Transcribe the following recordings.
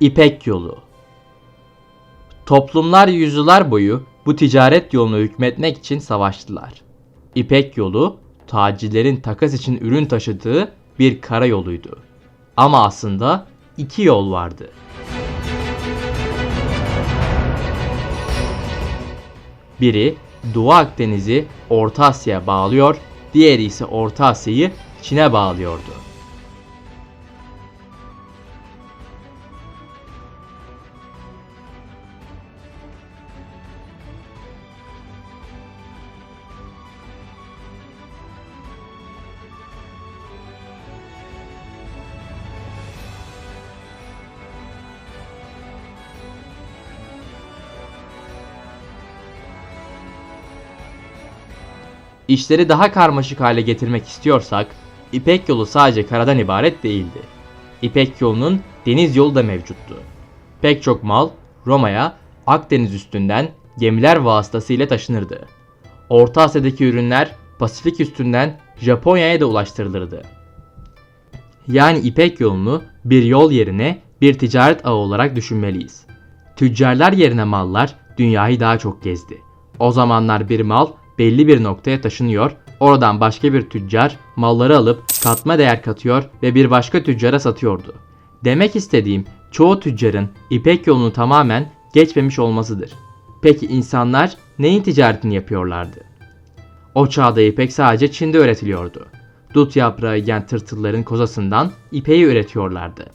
İpek Yolu Toplumlar yüzyıllar boyu bu ticaret yolunu hükmetmek için savaştılar. İpek yolu, tacirlerin takas için ürün taşıdığı bir karayoluydu. Ama aslında iki yol vardı. Biri Doğu Akdeniz'i Orta Asya'ya bağlıyor, diğeri ise Orta Asya'yı Çin'e bağlıyordu. İşleri daha karmaşık hale getirmek istiyorsak, İpek yolu sadece karadan ibaret değildi. İpek yolunun deniz yolu da mevcuttu. Pek çok mal Roma'ya Akdeniz üstünden gemiler vasıtasıyla taşınırdı. Orta Asya'daki ürünler Pasifik üstünden Japonya'ya da ulaştırılırdı. Yani İpek yolunu bir yol yerine bir ticaret ağı olarak düşünmeliyiz. Tüccarlar yerine mallar dünyayı daha çok gezdi. O zamanlar bir mal belli bir noktaya taşınıyor, oradan başka bir tüccar malları alıp katma değer katıyor ve bir başka tüccara satıyordu. Demek istediğim çoğu tüccarın İpek yolunu tamamen geçmemiş olmasıdır. Peki insanlar neyin ticaretini yapıyorlardı? O çağda ipek sadece Çin'de üretiliyordu. Dut yaprağı yiyen tırtılların kozasından ipeği üretiyorlardı.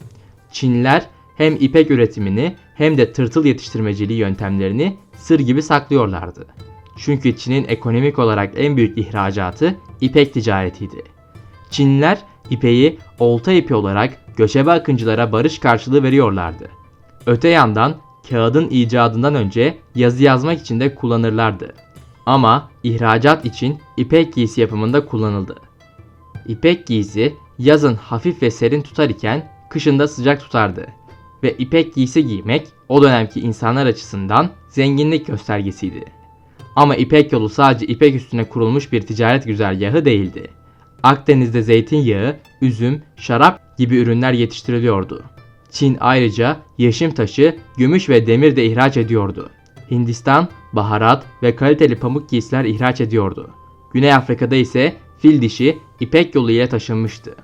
Çinliler hem ipek üretimini hem de tırtıl yetiştirmeciliği yöntemlerini sır gibi saklıyorlardı. Çünkü Çin'in ekonomik olarak en büyük ihracatı ipek ticaretiydi. Çinliler ipeği olta ipi olarak göçebe akıncılara barış karşılığı veriyorlardı. Öte yandan kağıdın icadından önce yazı yazmak için de kullanırlardı. Ama ihracat için ipek giysi yapımında kullanıldı. İpek giysi yazın hafif ve serin tutar iken kışın da sıcak tutardı. Ve ipek giysi giymek o dönemki insanlar açısından zenginlik göstergesiydi. Ama İpek yolu sadece ipek üstüne kurulmuş bir ticaret güzergahı değildi. Akdeniz'de zeytinyağı, üzüm, şarap gibi ürünler yetiştiriliyordu. Çin ayrıca yeşim taşı, gümüş ve demir de ihraç ediyordu. Hindistan, baharat ve kaliteli pamuk giysiler ihraç ediyordu. Güney Afrika'da ise fil dişi İpek yolu ile taşınmıştı.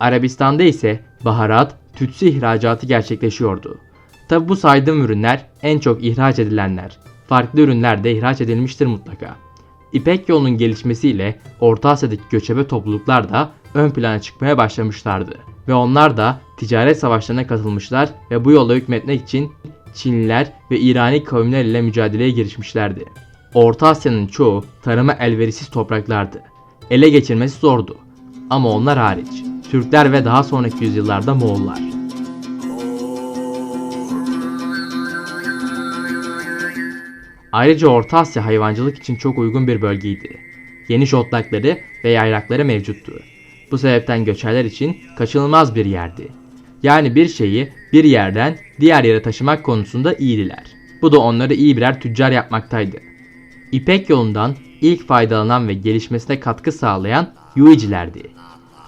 Arabistan'da ise baharat, tütsü ihracatı gerçekleşiyordu. Tabi bu saydığım ürünler en çok ihraç edilenler. Farklı ürünler de ihraç edilmiştir mutlaka. İpek yolunun gelişmesiyle Orta Asya'daki göçebe topluluklar da ön plana çıkmaya başlamışlardı. Ve onlar da ticaret savaşlarına katılmışlar ve bu yola hükmetmek için Çinliler ve İrani kavimler ile mücadeleye girişmişlerdi. Orta Asya'nın çoğu tarıma elverişsiz topraklardı. Ele geçirmesi zordu. Ama onlar hariç. Türkler ve daha sonraki yüzyıllarda Moğollar. Ayrıca Orta Asya hayvancılık için çok uygun bir bölgeydi. Geniş otlakları ve yayrakları mevcuttu. Bu sebepten göçerler için kaçınılmaz bir yerdi. Yani bir şeyi bir yerden diğer yere taşımak konusunda iyiydiler. Bu da onları iyi birer tüccar yapmaktaydı. İpek yolundan ilk faydalanan ve gelişmesine katkı sağlayan Yuicilerdi.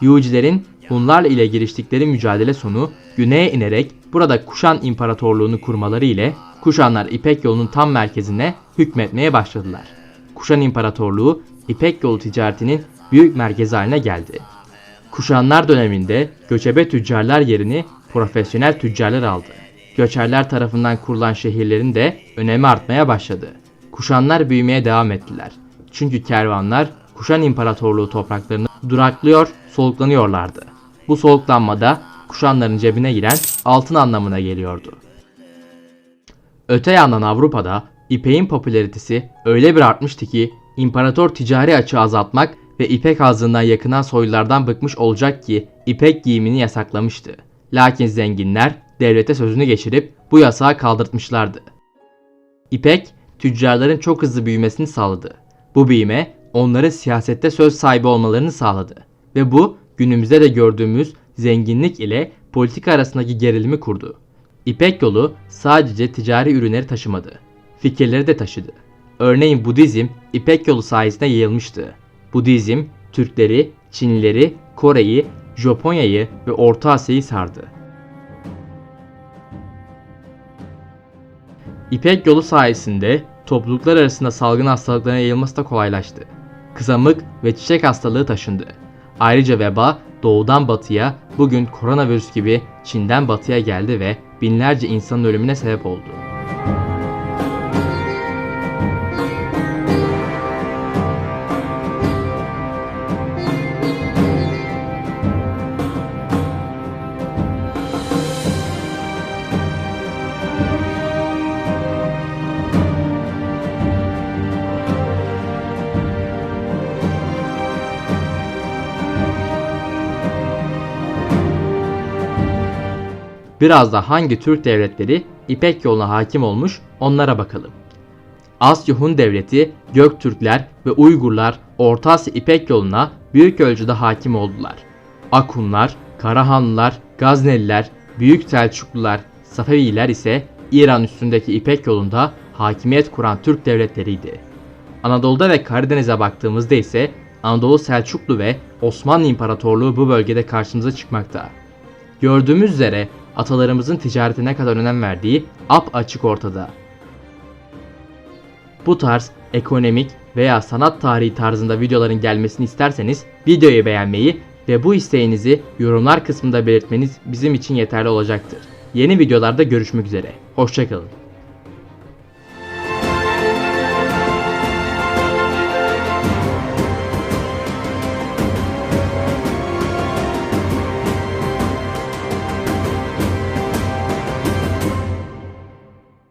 Yuicilerin Hunlarla ile giriştikleri mücadele sonu güneye inerek burada Kuşan İmparatorluğunu kurmaları ile Kuşanlar İpek yolunun tam merkezine hükmetmeye başladılar. Kuşan İmparatorluğu İpek yolu ticaretinin büyük merkezi haline geldi. Kuşanlar döneminde göçebe tüccarlar yerini profesyonel tüccarlar aldı. Göçerler tarafından kurulan şehirlerin de önemi artmaya başladı. Kuşanlar büyümeye devam ettiler. Çünkü kervanlar Kuşan İmparatorluğu topraklarını duraklıyor, soluklanıyorlardı. Bu soluklanmada kuşanların cebine giren altın anlamına geliyordu. Öte yandan Avrupa'da ipeğin popülaritesi öyle bir artmıştı ki imparator ticari açığı azaltmak ve ipek ağzından yakınan soylulardan bıkmış olacak ki ipek giyimini yasaklamıştı. Lakin zenginler devlete sözünü geçirip bu yasağı kaldırtmışlardı. İpek tüccarların çok hızlı büyümesini sağladı. Bu büyüme onları siyasette söz sahibi olmalarını sağladı. Ve bu günümüzde de gördüğümüz zenginlik ile politika arasındaki gerilimi kurdu. İpek yolu sadece ticari ürünleri taşımadı. Fikirleri de taşıdı. Örneğin Budizm İpek yolu sayesinde yayılmıştı. Budizm Türkleri, Çinlileri, Kore'yi, Japonya'yı ve Orta Asya'yı sardı. İpek yolu sayesinde topluluklar arasında salgın hastalıkların yayılması da kolaylaştı. Kızamık ve çiçek hastalığı taşındı. Ayrıca veba doğudan batıya, bugün koronavirüs gibi Çin'den batıya geldi ve binlerce insanın ölümüne sebep oldu. Biraz da hangi Türk devletleri İpek yoluna hakim olmuş onlara bakalım. Asya Hun Devleti, Göktürkler ve Uygurlar Orta Asya İpek yoluna büyük ölçüde hakim oldular. Akunlar, Karahanlılar, Gazneliler, Büyük Selçuklular, Safeviler ise İran üstündeki İpek yolunda hakimiyet kuran Türk devletleriydi. Anadolu'da ve Karadeniz'e baktığımızda ise Anadolu Selçuklu ve Osmanlı İmparatorluğu bu bölgede karşımıza çıkmakta. Gördüğümüz üzere atalarımızın ticarete ne kadar önem verdiği ap açık ortada. Bu tarz ekonomik veya sanat tarihi tarzında videoların gelmesini isterseniz videoyu beğenmeyi ve bu isteğinizi yorumlar kısmında belirtmeniz bizim için yeterli olacaktır. Yeni videolarda görüşmek üzere. Hoşçakalın.